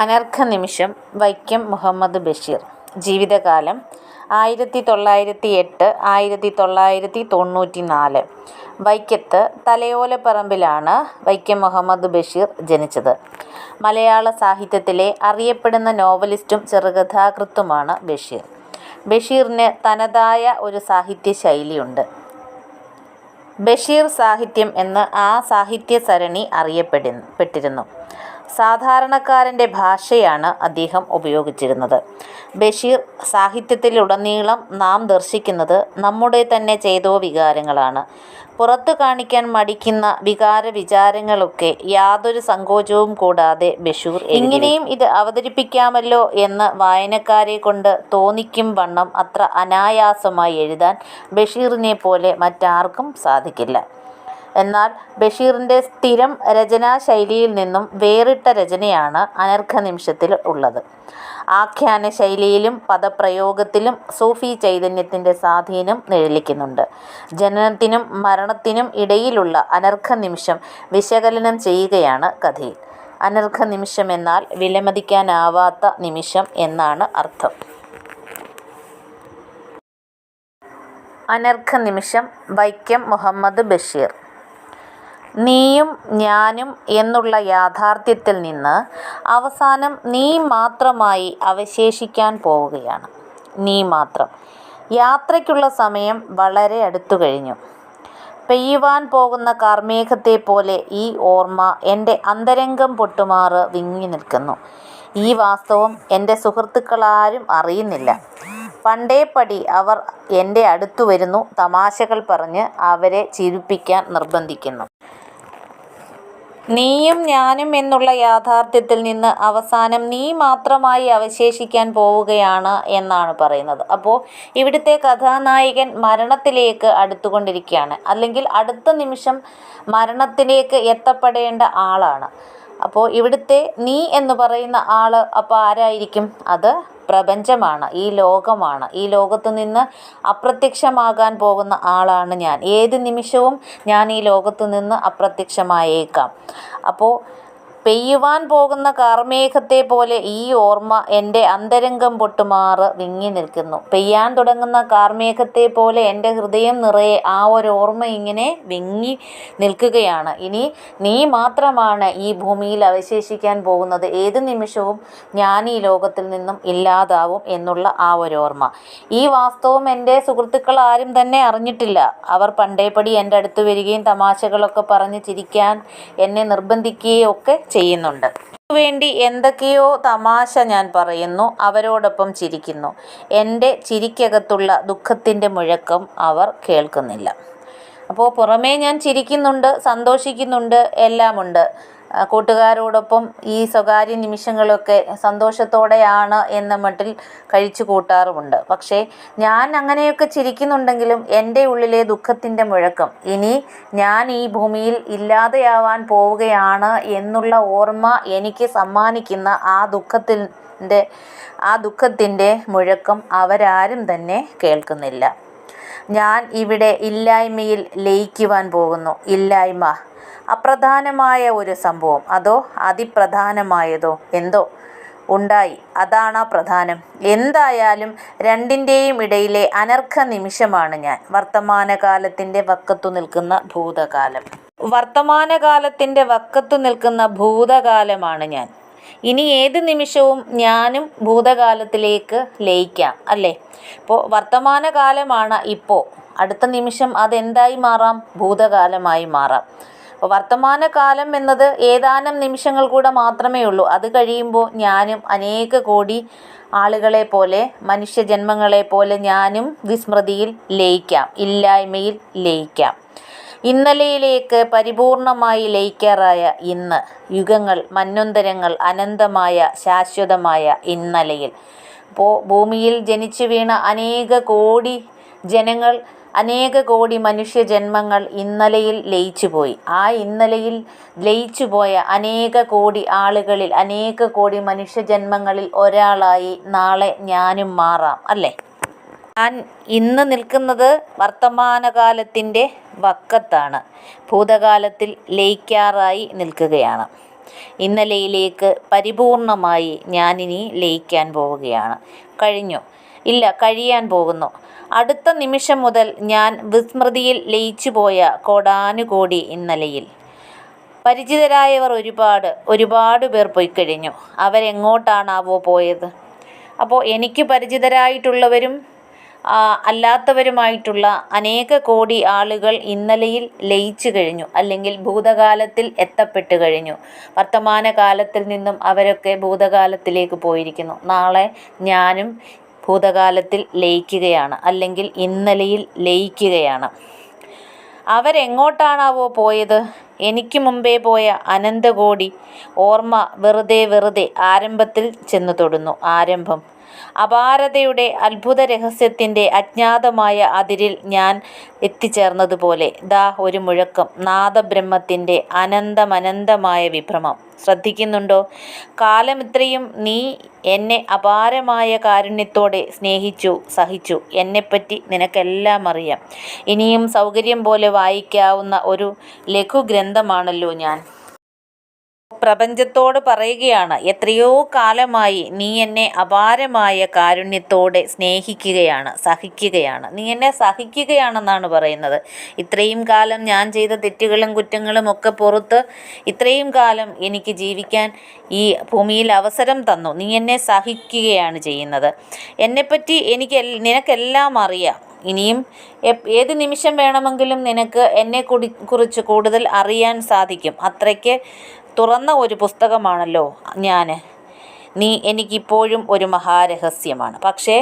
അനർഘ നിമിഷം വൈക്കം മുഹമ്മദ് ബഷീർ. ജീവിതകാലം ആയിരത്തി തൊള്ളായിരത്തി എട്ട് ആയിരത്തി തൊള്ളായിരത്തി തൊണ്ണൂറ്റി നാല് വൈക്കത്ത് തലയോലപ്പറമ്പിലാണ് വൈക്കം മുഹമ്മദ് ബഷീർ ജനിച്ചത്. മലയാള സാഹിത്യത്തിലെ അറിയപ്പെടുന്ന നോവലിസ്റ്റും ചെറുകഥാകൃത്തുമാണ് ബഷീർ. ബഷീറിന് തനതായ ഒരു സാഹിത്യ ശൈലിയുണ്ട് ബഷീർ സാഹിത്യം എന്ന് ആ സാഹിത്യ സരണി അറിയപ്പെടുന്നു പെട്ടിരുന്നു. സാധാരണക്കാരന്റെ ഭാഷയാണ് അദ്ദേഹം ഉപയോഗിച്ചിരുന്നത്. ബഷീർ സാഹിത്യത്തിലുടനീളം നാം ദർശിക്കുന്നത് നമ്മുടെ തന്നെ ചെയ്തോ വികാരങ്ങളാണ്. പുറത്തു കാണിക്കാൻ മടിക്കുന്ന വികാര വിചാരങ്ങളൊക്കെ യാതൊരു സങ്കോചവും കൂടാതെ ബഷീർ എങ്ങനെയും ഇത് അവതരിപ്പിക്കാമല്ലോ എന്ന് വായനക്കാരെ കൊണ്ട് തോന്നിക്കും വണ്ണം അത്ര അനായാസമായി എഴുതാൻ ബഷീറിനെ പോലെ മറ്റാർക്കും സാധിക്കില്ല. എന്നാൽ ബഷീറിന്റെ സ്ഥിരം രചനാശൈലിയിൽ നിന്നും വേറിട്ട രചനയാണ് അനർഘനിമിഷത്തിൽ ഉള്ളത്. ആഖ്യാന ശൈലിയിലും പദപ്രയോഗത്തിലും സൂഫി ചൈതന്യത്തിന്റെ സ്വാധീനം നിഴലിക്കുന്നുണ്ട്. ജനനത്തിനും മരണത്തിനും ഇടയിലുള്ള അനർഘനിമിഷം വിശകലനം ചെയ്യുകയാണ് കഥയിൽ. അനർഘ നിമിഷം എന്നാൽ വിലമതിക്കാനാവാത്ത നിമിഷം എന്നാണ് അർത്ഥം. അനർഘ നിമിഷം വൈക്കം മുഹമ്മദ് ബഷീർ. നീയും ഞാനും എന്നുള്ള യാഥാർത്ഥ്യത്തിൽ നിന്ന് അവസാനം നീ മാത്രമായി അവശേഷിക്കാൻ പോവുകയാണ്. നീ മാത്രം. യാത്രയ്ക്കുള്ള സമയം വളരെ അടുത്തു കഴിഞ്ഞു. പെയ്യുവാൻ പോകുന്ന കാർമേഘത്തെ പോലെ ഈ ഓർമ്മ എന്റെ അന്തരംഗം പൊട്ടുമാറ് വിങ്ങി നിൽക്കുന്നു. ഈ വാസ്തവം എന്റെ സുഹൃത്തുക്കളാരും അറിയുന്നില്ല. പണ്ടേപ്പടി അവർ എന്റെ അടുത്തു വരുന്നു തമാശകൾ പറഞ്ഞ് അവരെ ചിരിപ്പിക്കാൻ നിർബന്ധിക്കുന്നു. നീയും ഞാനും എന്നുള്ള യാഥാർത്ഥ്യത്തിൽ നിന്ന് അവസാനം നീ മാത്രമായി അവശേഷിക്കാൻ പോവുകയാണ് എന്നാണ് പറയുന്നത്. അപ്പോൾ ഇവിടുത്തെ കഥാനായകൻ മരണത്തിലേക്ക് അടുത്തുകൊണ്ടിരിക്കുകയാണ്. അല്ലെങ്കിൽ അടുത്ത നിമിഷം മരണത്തിലേക്ക് എത്തപ്പെടേണ്ട ആളാണ്. അപ്പോൾ ഇവിടുത്തെ നീ എന്ന് പറയുന്ന ആൾ അപ്പോൾ ആരായിരിക്കും? അത് പ്രപഞ്ചമാണ് ഈ ലോകമാണ്. ഈ ലോകത്തു നിന്ന് അപ്രത്യക്ഷമാകാൻ പോകുന്ന ആളാണ് ഞാൻ. ഏത് നിമിഷവും ഞാൻ ഈ ലോകത്തു നിന്ന് അപ്രത്യക്ഷമായേക്കാം. അപ്പോൾ പെയ്യുവാൻ പോകുന്ന കാർമേഘത്തെ പോലെ ഈ ഓർമ്മ എന്റെ അന്തരംഗം പൊട്ടുമാറ് വിങ്ങി നിൽക്കുന്നു. പെയ്യാൻ തുടങ്ങുന്ന കാർമേഘത്തെ പോലെ എന്റെ ഹൃദയം നിറയെ ആ ഒരു ഓർമ്മ ഇങ്ങനെ വിങ്ങി നിൽക്കുകയാണ്. ഇനി നീ മാത്രമാണ് ഈ ഭൂമിയിൽ അവശേഷിക്കാൻ പോകുന്നത്. ഏത് നിമിഷവും ഞാൻ ഈ ലോകത്തിൽ നിന്നും ഇല്ലാതാവും എന്നുള്ള ആ ഒരു ഓർമ്മ. ഈ വാസ്തവം എന്റെ സുഹൃത്തുക്കൾ ആരും തന്നെ അറിഞ്ഞിട്ടില്ല. അവർ പണ്ടേപ്പടി എന്റെ അടുത്ത് വരികയും തമാശകളൊക്കെ പറഞ്ഞ് ചിരിക്കാൻ എന്നെ നിർബന്ധിക്കുകയും ഒക്കെ ചെയ്യുന്നുണ്ട്. വേണ്ടി എന്തൊക്കെയോ തമാശ ഞാൻ പറയുന്നു അവരോടൊപ്പം ചിരിക്കുന്നു. എന്റെ ചിരിക്കകത്തുള്ള ദുഃഖത്തിന്റെ മുഴക്കം അവർ കേൾക്കുന്നില്ല. അപ്പോൾ പുറമേ ഞാൻ ചിരിക്കുന്നുണ്ട് സന്തോഷിക്കുന്നുണ്ട് എല്ലാമുണ്ട്. കൂട്ടുകാരോടൊപ്പം ഈ സ്വകാര്യ നിമിഷങ്ങളൊക്കെ സന്തോഷത്തോടെയാണ് എന്ന മട്ടിൽ കഴിച്ചു കൂട്ടാറുമുണ്ട്. പക്ഷേ ഞാൻ അങ്ങനെയൊക്കെ ചിരിക്കുന്നുണ്ടെങ്കിലും എന്റെ ഉള്ളിലെ ദുഃഖത്തിന്റെ മുഴക്കം ഇനി ഞാൻ ഈ ഭൂമിയിൽ ഇല്ലാതെയാവാൻ പോവുകയാണ് എന്നുള്ള ഓർമ്മ എനിക്ക് സമ്മാനിക്കുന്ന ആ ദുഃഖത്തിന്റെ ആ ദുഃഖത്തിന്റെ മുഴക്കം അവരാരും തന്നെ കേൾക്കുന്നില്ല. ഞാൻ ഇവിടെ ഇല്ലായ്മയിൽ ലയിക്കുവാൻ പോകുന്നു. ഇല്ലായ്മ. അപ്രധാനമായ ഒരു സംഭവം. അതോ അതിപ്രധാനമായതോ എന്തോ ഉണ്ടായി. അതാണ് പ്രധാനം. എന്തായാലും രണ്ടിന്റെയും ഇടയിലെ അനർഘ നിമിഷമാണ് ഞാൻ. വർത്തമാനകാലത്തിന്റെ വക്കത്തു നിൽക്കുന്ന ഭൂതകാലം. വർത്തമാനകാലത്തിന്റെ വക്കത്തു നിൽക്കുന്ന ഭൂതകാലമാണ് ഞാൻ. ഇനി ഏത് നിമിഷവും ഞാനും ഭൂതകാലത്തിലേക്ക് ലയിക്കാം അല്ലേ? ഇപ്പോൾ വർത്തമാനകാലമാണ് ഇപ്പോൾ അടുത്ത നിമിഷം അതെന്തായി മാറാം? ഭൂതകാലമായി മാറാം. അപ്പോൾ വർത്തമാനകാലം എന്നത് ഏതാനും നിമിഷങ്ങൾ കൂടെ മാത്രമേ ഉള്ളൂ. അത് കഴിയുമ്പോൾ ഞാനും അനേക കോടി ആളുകളെ പോലെ മനുഷ്യജന്മങ്ങളെ പോലെ ഞാനും വിസ്മൃതിയിൽ ലയിക്കാം ഇല്ലായ്മയിൽ ലയിക്കാം. ഇന്നലെയിലേക്ക് പരിപൂർണമായി ലയിക്കാറായ ഇന്ന് യുഗങ്ങൾ മന്വന്തരങ്ങൾ അനന്തമായ ശാശ്വതമായ ഇന്നലയിൽ. അപ്പോൾ ഭൂമിയിൽ ജനിച്ചു വീണ അനേക കോടി ജനങ്ങൾ അനേക കോടി മനുഷ്യ ജന്മങ്ങൾ ഇന്നലെയിൽ ലയിച്ചുപോയി ആ ഇന്നലെയിൽ ലയിച്ചുപോയ അനേക കോടി ആളുകളിൽ അനേക കോടി മനുഷ്യ ജന്മങ്ങളിൽ ഒരാളായി നാളെ ഞാനും മാറാം അല്ലേ? ഞാൻ ഇന്ന് നിൽക്കുന്നത് വർത്തമാനകാലത്തിന്റെ വക്കത്താണ്. ഭൂതകാലത്തിൽ ലയിക്കാറായി നിൽക്കുകയാണ്. ഇന്നലെയിലേക്ക് പരിപൂർണമായി ഞാനിനി ലയിക്കാൻ പോവുകയാണ്. കഴിഞ്ഞു. ഇല്ല കഴിയാൻ പോകുന്നു. അടുത്ത നിമിഷം മുതൽ ഞാൻ വിസ്മൃതിയിൽ ലയിച്ചു പോയ കോടാനുകോടി ഇന്നലയിൽ. പരിചിതരായവർ ഒരുപാട് ഒരുപാട് പേർ പോയി കഴിഞ്ഞു അവരെങ്ങോട്ടാണാവോ പോയത്? അപ്പോൾ എനിക്ക് പരിചിതരായിട്ടുള്ളവരും അല്ലാത്തവരുമായിട്ടുള്ള അനേക കോടി ആളുകൾ ഇന്നലെയിൽ ലയിച്ചു കഴിഞ്ഞു അല്ലെങ്കിൽ ഭൂതകാലത്തിൽ എത്തപ്പെട്ടു കഴിഞ്ഞു. വർത്തമാനകാലത്തിൽ നിന്നും അവരൊക്കെ ഭൂതകാലത്തിലേക്ക് പോയിരിക്കുന്നു. നാളെ ഞാനും ഭൂതകാലത്തിൽ ലയിക്കുകയാണ് അല്ലെങ്കിൽ ഇന്നലെയിൽ ലയിക്കുകയാണ്. അവരെങ്ങോട്ടാണാവോ പോയത്? എനിക്ക് മുമ്പേ പോയ അനന്തകോടി ഓർമ്മ വെറുതെ വെറുതെ ആരംഭത്തിൽ ചെന്നു തൊടുന്നു. ആരംഭം. അപാരതയുടെ അത്ഭുത രഹസ്യത്തിന്റെ അജ്ഞാതമായ അതിരിൽ ഞാൻ എത്തിച്ചേർന്നതുപോലെ. ദാ ഒരു മുഴക്കം നാദബ്രഹ്മത്തിന്റെ അനന്തമനന്തമായ വിഭ്രമം. ശ്രദ്ധിക്കുന്നുണ്ടോ? കാലമിത്രയും നീ എന്നെ അപാരമായ കാരുണ്യത്തോടെ സ്നേഹിച്ചു സഹിച്ചു. എന്നെപ്പറ്റി നിനക്കെല്ലാം അറിയാം. ഇനിയും സൗകര്യം പോലെ വായിക്കാവുന്ന ഒരു ലഘുഗ്രന്ഥമാണല്ലോ ഞാൻ. പ്രപഞ്ചത്തോട് പറയുകയാണ് എത്രയോ കാലമായി നീ എന്നെ അപാരമായ കാരുണ്യത്തോടെ സ്നേഹിക്കുകയാണ് സഹിക്കുകയാണ്. നീ എന്നെ സഹിക്കുകയാണെന്നാണ് പറയുന്നത്. ഇത്രയും കാലം ഞാൻ ചെയ്ത തെറ്റുകളും കുറ്റങ്ങളും ഒക്കെ പുറത്ത് ഇത്രയും കാലം എനിക്ക് ജീവിക്കാൻ ഈ ഭൂമിയിൽ അവസരം തന്നു. നീ എന്നെ സഹിക്കുകയാണ് ചെയ്യുന്നത്. എന്നെപ്പറ്റി എനിക്ക് നിനക്കെല്ലാം അറിയാം. ഇനിയും ഏത് നിമിഷം വേണമെങ്കിലും നിനക്ക് എന്നെ കുറിച്ച് കൂടുതൽ അറിയാൻ സാധിക്കും. അത്രയ്ക്ക് തുറന്ന ഒരു പുസ്തകമാണല്ലോ ഞാൻ നീ എനിക്കിപ്പോഴും ഒരു മഹാരഹസ്യമാണ്. പക്ഷേ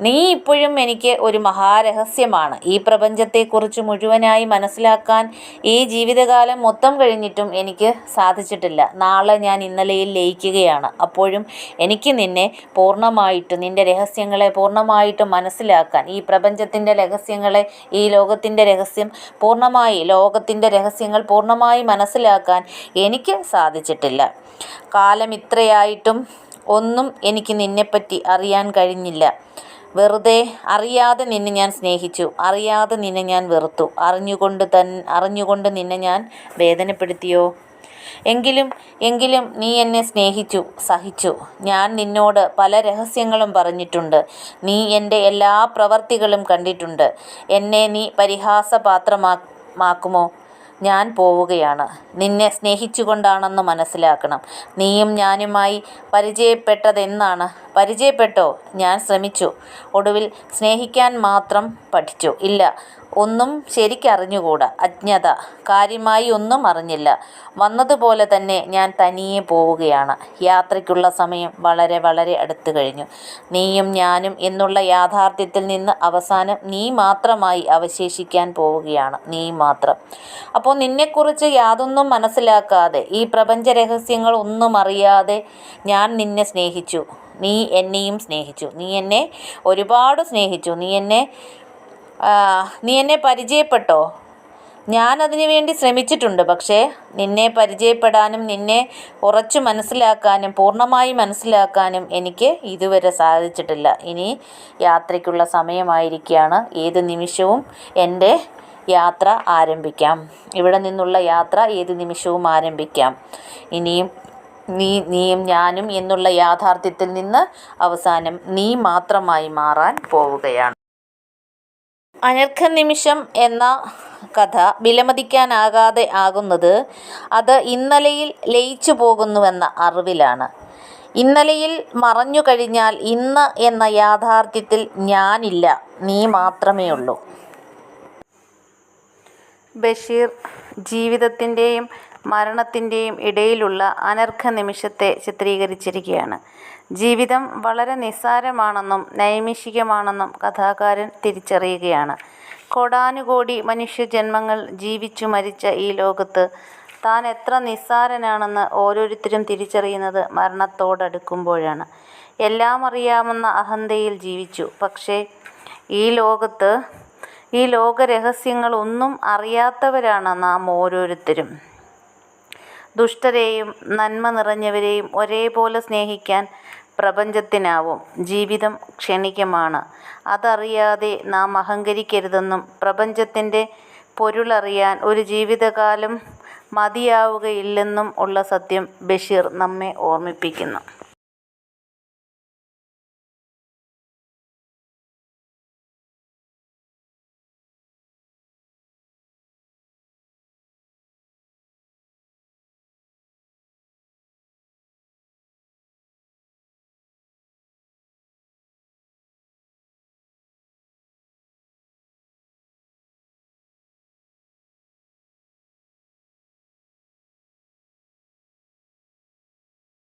നീ ഇപ്പോഴും എനിക്ക് ഒരു മഹാരഹസ്യമാണ്. ഈ പ്രപഞ്ചത്തെക്കുറിച്ച് മുഴുവനായി മനസ്സിലാക്കാൻ ഈ ജീവിതകാലം മൊത്തം കഴിഞ്ഞിട്ടും എനിക്ക് സാധിച്ചിട്ടില്ല. നാളെ ഞാൻ ഇന്നലെയിൽ ലയിക്കുകയാണ്. അപ്പോഴും എനിക്ക് നിന്നെ പൂർണമായിട്ട് നിന്റെ രഹസ്യങ്ങളെ പൂർണമായിട്ട് മനസ്സിലാക്കാൻ ഈ പ്രപഞ്ചത്തിന്റെ രഹസ്യങ്ങളെ ഈ ലോകത്തിന്റെ രഹസ്യം പൂർണമായി ലോകത്തിന്റെ രഹസ്യങ്ങൾ പൂർണമായി മനസ്സിലാക്കാൻ എനിക്ക് സാധിച്ചിട്ടില്ല. കാലം ഇത്രയായിട്ടും ഒന്നും എനിക്ക് നിന്നെപ്പറ്റി അറിയാൻ കഴിഞ്ഞില്ല. വെറുതെ അറിയാതെ നിന്നെ ഞാൻ സ്നേഹിച്ചു. അറിയാതെ നിന്നെ ഞാൻ വെറുത്തു. അറിഞ്ഞുകൊണ്ട് തൻ അറിഞ്ഞുകൊണ്ട് നിന്നെ ഞാൻ വേദനപ്പെടുത്തിയോ? എങ്കിലും എങ്കിലും നീ എന്നെ സ്നേഹിച്ചു സഹിച്ചു. ഞാൻ നിന്നോട് പല രഹസ്യങ്ങളും പറഞ്ഞിട്ടുണ്ട്. നീ എന്റെ എല്ലാ പ്രവർത്തികളും കണ്ടിട്ടുണ്ട്. എന്നെ നീ പരിഹാസപാത്രമാക്കുമോ? ഞാൻ പോവുകയാണ്. നിന്നെ സ്നേഹിച്ചുകൊണ്ടാണെന്ന് മനസ്സിലാക്കണം. നീയും ഞാനുമായി പരിചയപ്പെട്ടതെന്നാണ് പരിചയപ്പെട്ടോ? ഞാൻ ശ്രമിച്ചു. ഒടുവിൽ സ്നേഹിക്കാൻ മാത്രം പഠിച്ചു. ഇല്ല ഒന്നും ശരിക്കറിഞ്ഞുകൂടാ. അജ്ഞത. കാര്യമായി ഒന്നും അറിഞ്ഞില്ല. വന്നതുപോലെ തന്നെ ഞാൻ തനിയെ പോവുകയാണ്. യാത്രയ്ക്കുള്ള സമയം വളരെ വളരെ അടുത്തു കഴിഞ്ഞു. നീയും ഞാനും എന്നുള്ള യാഥാർത്ഥ്യത്തിൽ നിന്ന് അവസാനം നീ മാത്രമായി അവശേഷിക്കാൻ പോവുകയാണ്. നീ മാത്രം. അപ്പോൾ നിന്നെക്കുറിച്ച് യാതൊന്നും മനസ്സിലാക്കാതെ ഈ പ്രപഞ്ച രഹസ്യങ്ങൾ ഒന്നും അറിയാതെ ഞാൻ നിന്നെ സ്നേഹിച്ചു. നീ എന്നെയും സ്നേഹിച്ചു. നീ എന്നെ ഒരുപാട് സ്നേഹിച്ചു. നീ എന്നെ നീ എന്നെ പരിചയപ്പെട്ടോ? ഞാൻ അതിനു വേണ്ടി ശ്രമിച്ചിട്ടുണ്ട്. പക്ഷേ നിന്നെ പരിചയപ്പെടാനും നിന്നെ ഉറച്ചു മനസ്സിലാക്കാനും പൂർണമായി മനസ്സിലാക്കാനും എനിക്ക് ഇതുവരെ സാധിച്ചിട്ടില്ല. ഇനി യാത്രയ്ക്കുള്ള സമയമായിരിക്കുകയാണ്. ഏത് നിമിഷവും എന്റെ യാത്ര ആരംഭിക്കാം. ഇവിടെ നിന്നുള്ള യാത്ര ഏത് നിമിഷവും ആരംഭിക്കാം. ഇനിയും നീ നീയും ഞാനും എന്നുള്ള യാഥാർത്ഥ്യത്തിൽ നിന്ന് അവസാനം നീ മാത്രമായി മാറാൻ പോവുകയാണ്. അനർഘ നിമിഷം എന്ന കഥ വിലമതിക്കാനാകാതെ ആകുന്നത് അത് ഇന്നലെയിൽ ലയിച്ചു പോകുന്നുവെന്ന അറിവിലാണ്. ഇന്നലെയിൽ മറഞ്ഞു കഴിഞ്ഞാൽ ഇന്ന് എന്ന യാഥാർത്ഥ്യത്തിൽ ഞാനില്ല നീ മാത്രമേ ഉള്ളൂ ബഷീർ ജീവിതത്തിന്റെയും മരണത്തിന്റെയും ഇടയിലുള്ള അനർഘ നിമിഷത്തെ ചിത്രീകരിച്ചിരിക്കുകയാണ്. ജീവിതം വളരെ നിസ്സാരമാണെന്നും നൈമിഷികമാണെന്നും കഥാകാരൻ തിരിച്ചറിയുകയാണ്. കോടാനുകോടി മനുഷ്യജന്മങ്ങൾ ജീവിച്ചു മരിച്ച ഈ ലോകത്ത് താൻ എത്ര നിസ്സാരനാണെന്ന് ഓരോരുത്തരും തിരിച്ചറിയുന്നത് മരണത്തോടടുക്കുമ്പോഴാണ്. എല്ലാം അറിയാമെന്ന അഹന്തയിൽ ജീവിച്ചു. പക്ഷേ ഈ ലോകത്ത് ഈ ലോകരഹസ്യങ്ങളൊന്നും അറിയാത്തവരാണ് നാം ഓരോരുത്തരും. ദുഷ്ടരെയും നന്മ നിറഞ്ഞവരെയും ഒരേപോലെ സ്നേഹിക്കാൻ പ്രപഞ്ചത്തിനാവും. ജീവിതം ക്ഷണികമാണ്. അതറിയാതെ നാം അഹങ്കരിക്കരുതെന്നും പ്രപഞ്ചത്തിന്റെ പൊരുളറിയാൻ ഒരു ജീവിതകാലം മതിയാവുകയില്ലെന്നും ഉള്ള സത്യം ബഷീർ നമ്മെ ഓർമ്മിപ്പിക്കുന്നു.